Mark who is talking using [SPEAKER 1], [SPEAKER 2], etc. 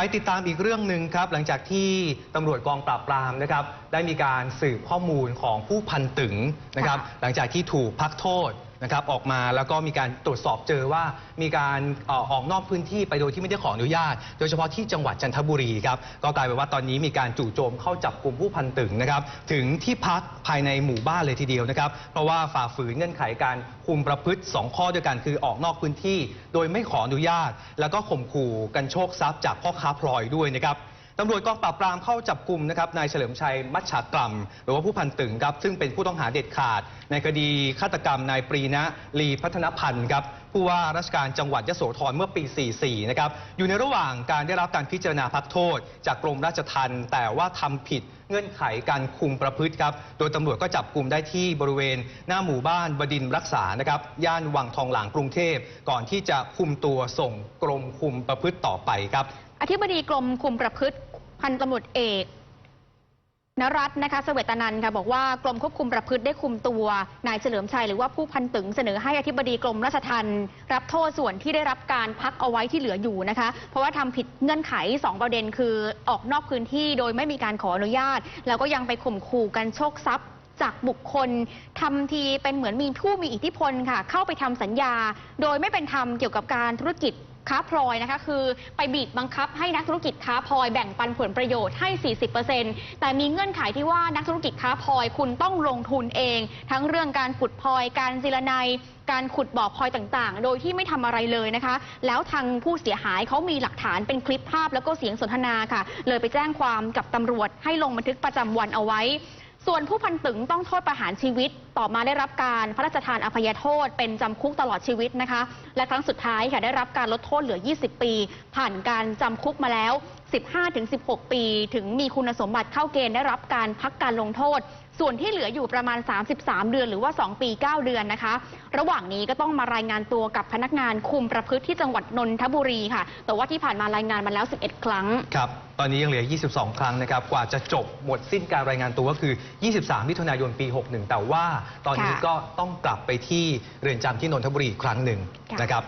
[SPEAKER 1] ไปติดตามอีกเรื่องหนึ่งครับ หลังจากที่ตำรวจกองปราบปรามนะครับ ได้มีการสืบข้อมูลของผู้พันตึงนะครับ หลังจากที่ถูกพักโทษ นะครับออกมาแล้วก็มีการตรวจสอบเจอว่ามีการเอ่อออกนอกพื้นที่ไปโดยที่ไม่ได้ขออนุญาต โดยเฉพาะที่จังหวัดจันทบุรีครับก็กลายเป็นว่าตอนนี้มีการจู่โจมเข้าจับกลุ่มผู้พันตึงนะครับถึงที่พักภายในหมู่บ้านเลยทีเดียวนะครับเพราะว่าฝ่าฝืนเงื่อนไขการคุมประพฤติ 2 ข้อด้วยกันคือออกนอกพื้นที่ โดยไม่ขออนุญาต แล้วก็ข่มขู่กันโชคทรัพย์จากพ่อค้าพลอยด้วยนะครับ ตำรวจกองปราบปรามเข้าจับกลุ่มนะครับนายเฉลิมชัยมัชชากลัมหรือว่าผู้พันตึงครับซึ่งเป็นผู้ต้องหาเด็ดขาด ในคดีฆาตกรรมนายปรีนะลีพัฒนพันธ์ครับผู้ว่าราชการจังหวัดยโสธรเมื่อปี 44 นะครับอยู่ในระหว่างการได้รับการพิจารณาพักโทษ จากกรมราชทัณฑ์แต่ว่าทำผิดเงื่อนไขการคุมประพฤติครับ โดยตำรวจก็จับกลุ่มได้ที่บริเวณ หน้าหมู่บ้านบดินทร์รักษานะครับ ย่านวังทองหลางกรุงเทพ ก่อนที่จะคุมตัวส่งกรมคุมประพฤติต่อไปครับ
[SPEAKER 2] อธิบดีกรมคุมประพฤติพันตำรวจเอกนรัตน์นะคะ เสวตนันค่ะบอกว่ากรมควบคุมประพฤติได้คุมตัวนายเฉลิมชัยหรือว่าผู้พันตึงเสนอให้อธิบดีกรมราชทัณฑ์รับโทษส่วนที่ได้รับการพักเอาไว้ที่เหลืออยู่นะคะ เพราะว่าทำผิดเงื่อนไข 2 ประเด็นคือออกนอกพื้นที่โดยไม่มีการขออนุญาต แล้วก็ยังไปข่มขู่กันโชคทรัพย์จากบุคคลทำทีเป็นเหมือนมีผู้มีอิทธิพลค่ะ เข้าไปทำสัญญา โดยไม่เป็นธรรมเกี่ยวกับการธุรกิจ ค้าพลอยนะคะคือไปบีบบังคับให้นักธุรกิจค้าพลอยแบ่งปันผลประโยชน์ให้ 40%แต่มีเงื่อนไขที่ว่านักธุรกิจค้าพลอยคุณต้องลงทุนเอง ทั้งเรื่องการขุดพลอยการจิรนัยการขุดบ่อพลอยต่างๆ โดยที่ไม่ทำอะไรเลยนะคะ แล้วทางผู้เสียหายเขามีหลักฐานเป็นคลิปภาพแล้วก็เสียงสนทนาค่ะ เลยไปแจ้งความกับตำรวจให้ลงบันทึกประจำวันเอาไว้ ส่วนผู้พันตึงต้องโทษประหารชีวิต ต่อมาได้รับการพระราชทานอภัยโทษ เป็นจำคุกตลอดชีวิตนะคะ และครั้งสุดท้ายค่ะได้รับการลดโทษเหลือ 20 ปี ผ่านการจำคุกมาแล้ว 15-16 ปี ถึงมีคุณสมบัติเข้าเกณฑ์ได้รับการพักการลงโทษ ส่วนที่เหลืออยู่ประมาณ 33 เดือน หรือว่า 2 ปี 9 เดือนนะคะ ระหว่างนี้ก็ต้องมารายงานตัวกับพนักงานคุมประพฤติที่จังหวัดนนทบุรีค่ะ แต่ว่าที่ผ่านมารายงานมาแล้ว 11 ครั้ง
[SPEAKER 1] ครับ ตอนนี้ยังเหลือ 22 ครั้งนะครับ กว่าจะจบหมดสิ้นการรายงานตัวก็คือ 23 มิถุนายน ปี 61 แต่ว่าตอนนี้
[SPEAKER 2] ค่ะ
[SPEAKER 1] ก็ต้องกลับไปที่เรือนจำที่นนทบุรีอีกครั้งหนึ่ง
[SPEAKER 2] ค่ะ
[SPEAKER 1] นะครับ